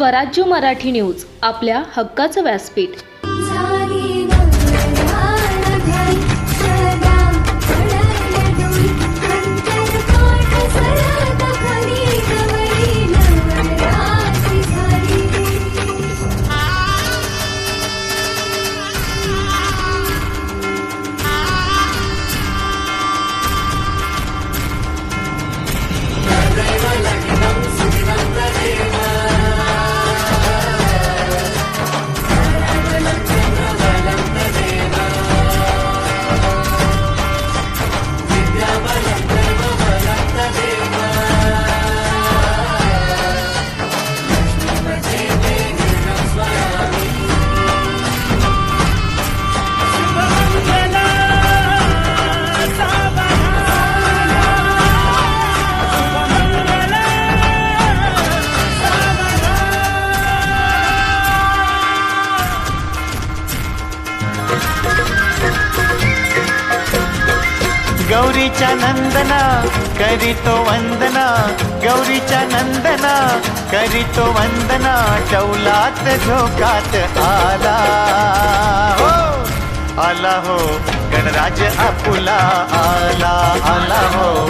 स्वराज्य मराठी न्यूज आपल्या हक्काचं व्यासपीठ. गौरीच्या नंदना करीतो वंदना. गौरीच्या नंदना करीतो वंदना. डौलात झोकात आला. हो आला हो. गणराज आपुला आला आला हो.